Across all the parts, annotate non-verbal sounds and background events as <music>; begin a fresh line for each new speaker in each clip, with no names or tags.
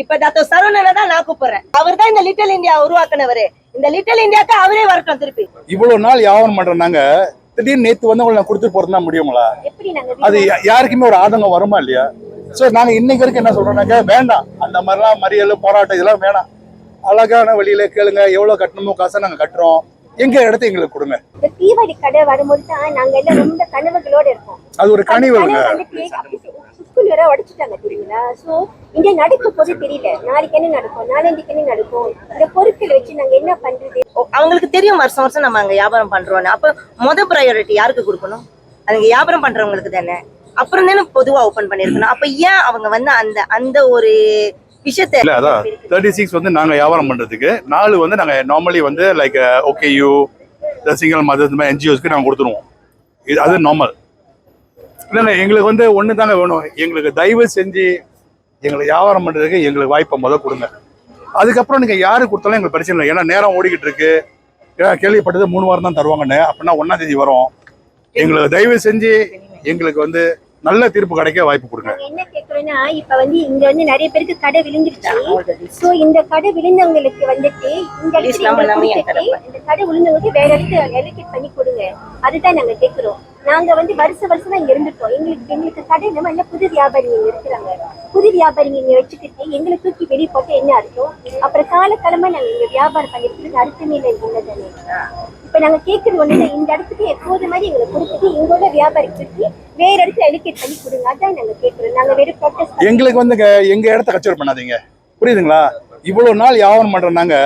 இப்ப டாக்டர் சரவணனை தான் நான் கூப்பிடுறேன். அவர் தான் இந்த லிட்டில் இந்தியா உருவாக்குனவரு. இந்த லிட்டில் இந்தியாக்கு அவரே வரட்டும் திருப்பி.
இவ்வளவு நாள் வியாபாரம் பண்றாங்க திடீர்னு நேத்து வந்து உங்களை கொடுத்துட்டு போறது தான் முடியுங்களா அது யாருக்குமே ஒரு ஆதங்கம் வருமா இல்லையா? சோ நாங்க இன்னைக்கு வரைக்கும் என்ன சொல்றோம்னாக்க வேண்டாம். அந்த மாதிரிலாம் மறியல் போராட்டம் இதெல்லாம் வேணாம். அழகான வழியில கேளுங்க. எவ்வளவு கட்டணுமோ காசை நாங்க கட்டுறோம். எங்க இடத்த எங்களுக்கு கொடுங்க.
இந்த தீபாவளி கடை வரும்போது தான் நாங்க எல்லாம் ரொம்ப கனவுகளோட இருக்கோம்.
அது ஒரு கனிவுங்க
ஸ்கூல் வேற உடைச்சிட்டாங்க தெரியுங்களா சோ இங்க நடக்க போது தெரியல. நாளைக்கு என்ன நடக்கும்? நாளைக்கு என்ன நடக்கும்? இந்த பொருட்களை வச்சு நாங்க என்ன பண்றது?
அவங்களுக்கு தெரியும் வருஷம் வருஷம் நம்ம அங்க வியாபாரம் பண்றோம்னு. அப்ப முத ப்ரையாரிட்டி யாருக்கு கொடுக்கணும்? அதுங்க வியாபாரம் பண்றவங்களுக்கு தானே. அப்புறம் தானே பொதுவா ஓபன் பண்ணிருக்கணும். அப்ப ஏன் அவங்க வந்து அந்த அந்த ஒரு விஷயத்த
இல்ல அதான். தேர்ட்டி சிக்ஸ் வந்து நாங்க வியாபாரம் பண்றதுக்கு நாலு வந்து நாங்க நார்மலி வந்து like okay you single mother இந்த மாதிரி என்ஜிஓஸ்க்கு நாங்க கொடுத்துருவோம். இது அது நார்மல் இல்லைங்க எங்களுக்கு வந்து ஒன்று தாங்க வேணும். எங்களுக்கு தயவு செஞ்சு எங்களுக்கு வியாபாரம் பண்றதுக்கு எங்களுக்கு வாய்ப்பை முத கொடுங்க. அதுக்கப்புறம் நீங்க யாரு கொடுத்தாலும் எங்களுக்கு பிரச்சனை இல்லை. ஏன்னா நேரம் ஓடிக்கிட்டு இருக்கு. ஏன்னா கேள்விப்பட்டது மூணு வாரம் தான் தருவாங்கன்னு. அப்படின்னா ஒன்றாம் தேதி வரும். எங்களுக்கு தயவு செஞ்சு எங்களுக்கு வந்து நல்ல தீர்ப்பு கிடைக்க வாய்ப்பு கொடுங்க.
கேக்குறோம்னா இப்ப வந்து இங்க வந்து நிறைய பேருக்கு கடை விழுந்துருச்சு. சோ இந்த கடை விழுந்தவங்களுக்கு வந்துட்டு இந்த இந்த கடை விழுந்தவங்களுக்கு வேற இடத்துல எலக்ட் பண்ணி கொடுங்க. அதுதான் நாங்க கேக்குறோம். நாங்க வந்து வருஷ வருஷம் இங்க இருந்துட்டோம். எங்களுக்கு எங்களுக்கு கடை இல்லாம என்ன புது வியாபாரிங்க இங்க இருக்கிறாங்க. புது வியாபாரிங்க இங்க வச்சுக்கிட்டு எங்களை தூக்கி வெளியே போட்டு என்ன அர்த்தம்? அப்புறம் காலக்காலமா நாங்க இங்க வியாபாரம் பண்ணிட்டு அர்த்தமே இல்லை இங்க தானே. இப்ப நாங்க கேக்குறது ஒண்ணு இந்த இடத்துக்கு எப்போது மாதிரி எங்களுக்கு கொடுத்துட்டு எங்களோட வியாபாரி கொடுத்து வேற இடத்துல எலிகேட் பண்ணி கொடுங்க. அதான் நாங்க ப்ரொட்டஸ்ட்
எங்களுக்கு வந்து எங்க இடத்த கச்சோர் பண்ணாதீங்க. புரியுதுங்களா? இவ்வளவு நாள் வியாபாரம் பண்றாங்க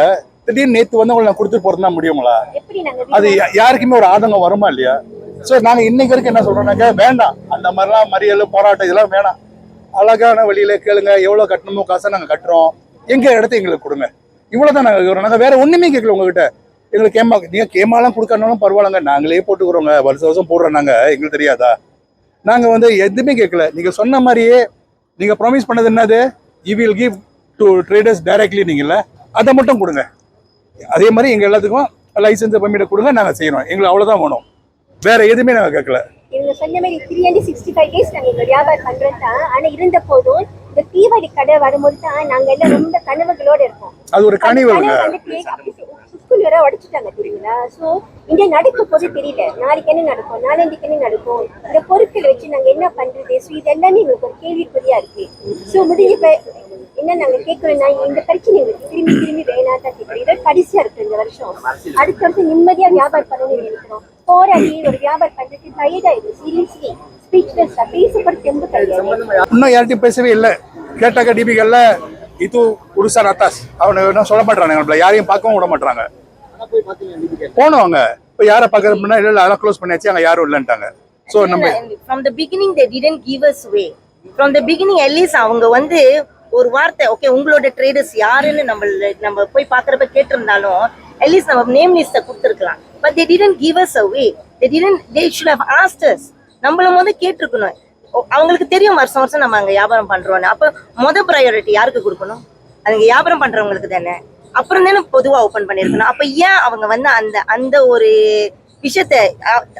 திடீர்னு நேத்து வந்து உங்களை நான் கொடுத்துட்டு போறது தான் முடியுங்களா?
நாங்க
அது யாருக்குமே ஒரு ஆதங்கம் வருமா இல்லையா? சோ நாங்க இன்னைக்கு வரைக்கும் என்ன சொல்றோம்னாக்க வேண்டாம். அந்த மாதிரிலாம் மறியல் போராட்டம் இதெல்லாம் வேணாம். அழகான வழியில கேளுங்க எவ்வளவு கட்டணுமோ காசை நாங்க கட்டுறோம். எங்க இடத்த எங்களுக்கு கொடுங்க. இவ்வளவுதான் நாங்க கேக்குறோம். நாங்க வேற ஒண்ணுமே கேட்கல உங்ககிட்ட. எங்களுக்கு கேமா நீங்க கேமாலாம் கொடுக்கறனாலும் பரவாயில்லங்க. நாங்களே போட்டுக்கிறோங்க. வருஷம் வருஷம் போடுறோம் நாங்க. எங்களுக்கு தெரியாதா? நாங்க வந்து எதுவுமே கேட்கல. நீங்க சொன்ன மாதிரியே நீங்க ப்ராமிஸ் பண்ணது என்னது? You will give to traders directly நீங்கல்ல. அதை மட்டும் கொடுங்க. அதே மாதிரி எங்க எல்லாத்துக்கும் லைசன்ஸ் பெர்மிட் கொடுங்க நாங்க செய்யறோம் எங்களுக்கு அவ்வளவுதான் வேணும். வேற எதுவுமே நாங்க கேட்கல.
இவங்க சொன்ன மாதிரி three hundred sixty five days நாங்க இங்க வியாபாரம் பண்றது தான் ஆனா இருந்த போதும் இந்த தீபாவளி கடை வரும்போது தான் நாங்க எல்லாம் ரொம்ப கனவுகளோட இருக்கோம்.
அது ஒரு கனிவுங்க
ஸ்கூல் உடைச்சிட்டாங்க தெரியுங்களா சோ இங்க நடக்க போது தெரியல நாளைக்கு என்ன நடக்கும் நாளைக்கு என்ன நடக்கும் இந்த பொருட்களை வச்சு நாங்க என்ன பண்றது? சோ இது எல்லாமே எங்களுக்கு ஒரு கேள்விக்குறியா இருக்கு. சோ முடிஞ்ச என்ன நாங்க கேட்கணும்னா இந்த பிரச்சனை எங்களுக்கு திரும்பி திரும்பி வேணா தான் கேட்கிறோம். இதோட கடைசியா இருக்கு இந்த வருஷம். அடுத்த வருஷம் நிம்மதியா வியாபாரம் பண்ணணும்னு நினைக்கிறோம். போராடி ஒரு வியாபாரம் பண்றதுக்கு டயர்ட் சீரியஸ்லி ஸ்பீச்லெஸ் பேசப்பட தெம்பு கிடையாது.
இன்னும் யார்ட்டையும் பேசவே இல்லை. கேட்டாக்க டிபிகல்ல இது உருசா ரத்தாஸ். அவனை சொல்ல மாட்டாங்க நம்மள யாரையும் பார்க்கவும் விட மாட்டாங்க போனோம் அங்க. இப்போ யாரை பார்க்கறதுனா இல்லை அதெல்லாம் க்ளோஸ் பண்ணியாச்சு அங்க யாரும் இல்லைன்ட்டாங்க. ஸோ நம்ம
from the beginning they didn't give us way. From the beginning at least அவங்க வந்து ஒரு வார்த்தை ஓகே உங்களோட ட்ரேடர்ஸ் யாருன்னு நம்ம நம்ம போய் பாக்குறப்ப கேட்டிருந்தாலும் அட்லீஸ்ட் நம்ம நேம் லிஸ்ட்டை கொடுத்துருக்கலாம். But they didn't give us a way. They didn't they should have asked us. நம்மள முத கேட்டிருக்கணும். அவங்களுக்கு தெரியும் வருஷம் வருஷம் நம்ம அங்க வியாபாரம் பண்றோம்னு. அப்ப முத ப்ரையாரிட்டி யாருக்கு கொடுக்கணும்? அதுங்க வியாபாரம் பண்றவங்களுக்கு தானே. அப்புறம் தானே பொதுவா ஓபன் பண்ணிருக்கணும் அப்ப ஏன் அவங்க வந்து அந்த அந்த ஒரு விஷயத்த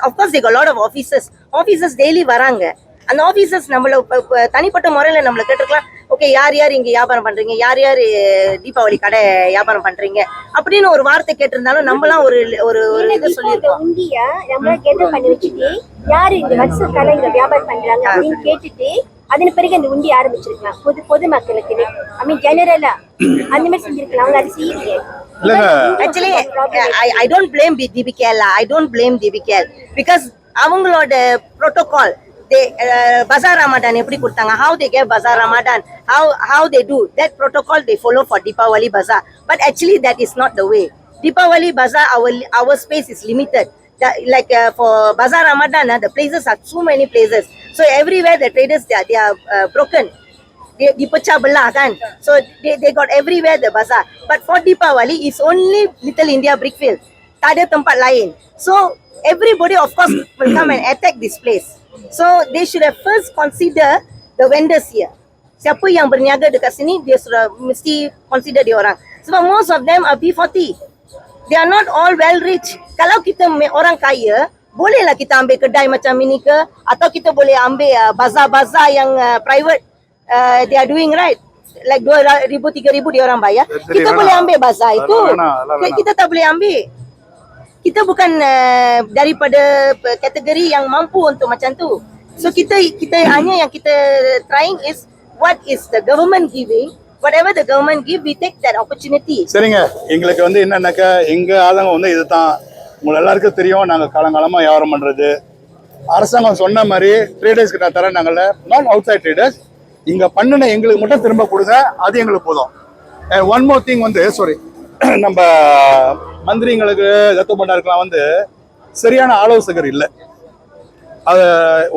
of course got lot of officers officers daily வராங்க. அந்த ஆஃபீஸர்ஸ் நம்மள தனிப்பட்ட முறையில நம்மள கேட்டுக்கலாம் ஓகே யார் யார் இங்க வியாபாரம் பண்றீங்க? யார் யார் தீபாவளி கடை வியாபாரம் பண்றீங்க? அப்படின்னு ஒரு வார்த்தை கேட்டிருந்தாலும் நம்மளாம் ஒரு ஒரு ஒரு இது சொல்லியிருக்கோம்.
உண்டிய நம்ம கெதர் பண்ணி வச்சுட்டு யாரு இந்த வருஷக்கால இங்க வியாபாரம் பண்றாங்க? அப்படின்னு கேட்டுட்டு அதன் பிறகு அந்த உண்டி ஆரம்பிச்சிருக்கலாம். பொது பொதுமக்களுக்கு ஐ மீன் ஜெனரலா அந்த மாதிரி செஞ்சிருக்கலாம். அவங்க அது செய்யலையே.
இல்லைங்க
actually I I don't blame typical I don't blame typical because அவங்களோட ப்ரோட்டோகால் தே பசார் ரமாடான் எப்படி கொடுத்தாங்க? How they gave bazaar Ramadan how how they do that protocol they follow for Deepavali bazaar but actually that is not the way Deepavali Bazaar, our our space is limited. Like uh, for Bazaar Ramadan, uh, the places are so many places. So everywhere the traders they are, they are uh, broken. They belah kan. So they, they got everywhere the bazaar. But for Deepavali, it's only Little India Brickfield. Tak ada tempat lain. So everybody of course <coughs> will come and attack this place. So they should have first consider the vendors here. Siapa yang berniaga dekat sini, dia sudah mesti consider dia orang. Sebab most of them are B40. They are not all well rich. Kalau kita orang kaya, bolehlah kita ambil kedai macam ini ke atau kita boleh ambil uh, bazar-bazar yang uh, private uh, they are doing right. like dua ribu tiga ribu dia orang bayar
Jadi
kita
mana?
boleh ambil bazar itu
mana? Mana?
kita tak boleh ambil kita bukan uh, daripada uh, kategori yang mampu untuk macam tu so kita kita hanya yang kita trying is what is the government giving whatever the government give we take that opportunity.
சரிங்க. எங்களுக்கு வந்து என்னன்னாக்கா எங்க ஆதங்கம் வந்து இதுதான். உங்களை எல்லாருக்கும் தெரியும் நாங்க காலங்காலமா வியாபாரம் பண்றது. அரசாங்கம் சொன்ன மாதிரி ட்ரேடர்ஸ் கிட்ட தர நாங்கள நான் அவுட் சைட் ட்ரேடர்ஸ் இங்க பண்ணின எங்களுக்கு மட்டும் திரும்ப கொடுங்க அது எங்களுக்கு போதும். ஒன் மோர் திங் வந்து சாரி <clears throat> நம்ம மந்திரிங்களுக்கு தத்து பண்ணாருக்கெல்லாம் வந்து சரியான ஆலோசகர் இல்லை. அது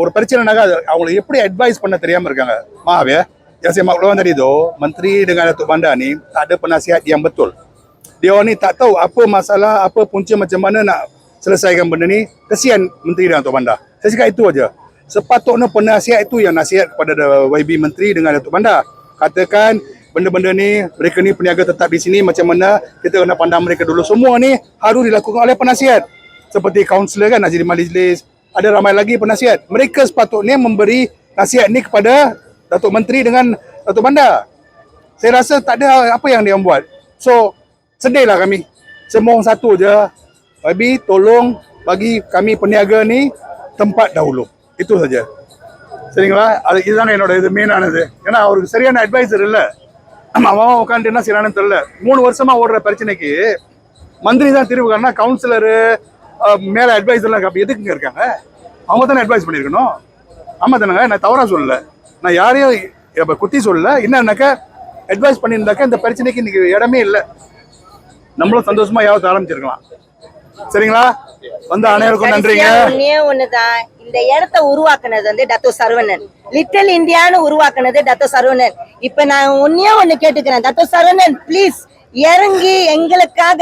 ஒரு பிரச்சனைனாக்கா அது அவங்களுக்கு எப்படி அட்வைஸ் பண்ண தெரியாமல் இருக்காங்க. மாவே yang saya maklum tadi tu menteri dengan Datuk Bandar ni tak ada penasihat yang betul. Dia orang ni tak tahu apa masalah apa punca macam mana nak selesaikan benda ni. Kesian menteri dan Datuk Bandar. Saya cakap itu aja. Sepatutnya penasihat itu yang nasihat kepada YB menteri dengan Datuk Bandar. Katakan benda-benda ni mereka ni peniaga tetap di sini macam mana kita kena pandang mereka dulu. Semua ni harus dilakukan oleh penasihat. Seperti kaunselor kan Najib Majlis. Ada ramai lagi penasihat. Mereka sepatutnya memberi nasihat ni kepada Datuk Menteri dengan Datuk Bandar saya rasa tak ada apa yang dia buat so sedihlah kami semua satu je YB tolong bagi kami peniaga ni tempat dahulu itu saja சரிங்களா அது இதுதானே என்னோட இது மெயினானது ஏன்னா அவருக்கு சரியான advisor இல்லை அவன் உட்காந்து என்ன செய்யறான்னு தெரியல மூணு வருஷமா ஓடுற பிரச்சனைக்கு மந்திரி தான் தீர்வு காரணம் கவுன்சிலரு மேல அட்வைசர்லாம் அப்ப எதுக்குங்க இருக்காங்க அவங்க தானே அட்வைஸ் பண்ணியிருக்கணும் ஆமா தானேங்க நான் தவறா சொல்லல நான் யாரையும் இப்ப குத்தி சொல்லல. என்னன்னாக்கா அட்வைஸ் பண்ணியிருந்தாக்கா இந்த பிரச்சனைக்கு இன்னைக்கு இடமே இல்லை. நம்மளும் சந்தோஷமா யாவது ஆரம்பிச்சிருக்கலாம். சரிங்களா? வந்த அனைவருக்கும் நன்றிங்க.
ஒண்ணுதான் இந்த இடத்த உருவாக்குனது வந்து டத்தோ சரவணன். லிட்டில் இந்தியான்னு உருவாக்குனது டத்தோ சரவணன். இப்ப நான் ஒன்னே ஒண்ணு கேட்டுக்கிறேன். டத்தோ சரவணன் ப்ளீஸ் இறங்கி எங்களுக்காக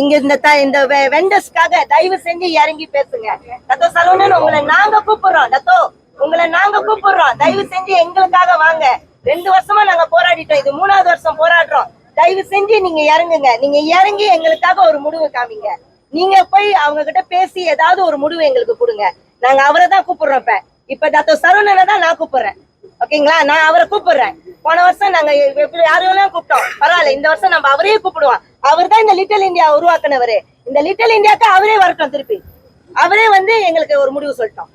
இங்க இந்த இந்த வெண்டர்ஸ்க்காக தயவு செஞ்சு இறங்கி பேசுங்க. டத்தோ சரவணன் உங்களை நாங்க கூப்பிடுறோம். டத்தோ. உங்களை நாங்க கூப்பிடுறோம். தயவு செஞ்சு எங்களுக்காக வாங்க. ரெண்டு வருஷமா நாங்க போராடிட்டோம். இது மூணாவது வருஷம் போராடுறோம். தயவு செஞ்சு நீங்க இறங்குங்க. நீங்க இறங்கி எங்களுக்காக ஒரு முடிவு காமிங்க. நீங்க போய் அவங்க கிட்ட பேசி ஏதாவது ஒரு முடிவு எங்களுக்கு கொடுங்க. நாங்க அவரை தான் கூப்பிடுறோம் இப்ப. இப்ப டாக்டர் சரவணனை தான் நான் கூப்பிடுறேன். ஓகேங்களா? நான் அவரை கூப்பிடுறேன். போன வருஷம் நாங்க யாரையெல்லாம் யாரையும் கூப்பிட்டோம். பரவாயில்ல இந்த வருஷம் நம்ம அவரே கூப்பிடுவோம். அவர் தான் இந்த லிட்டில் இந்தியா உருவாக்குனவரு. இந்த லிட்டில் இந்தியாக்கு அவரே வரட்டும் திருப்பி. அவரே வந்து எங்களுக்கு ஒரு முடிவு சொல்லிட்டோம்.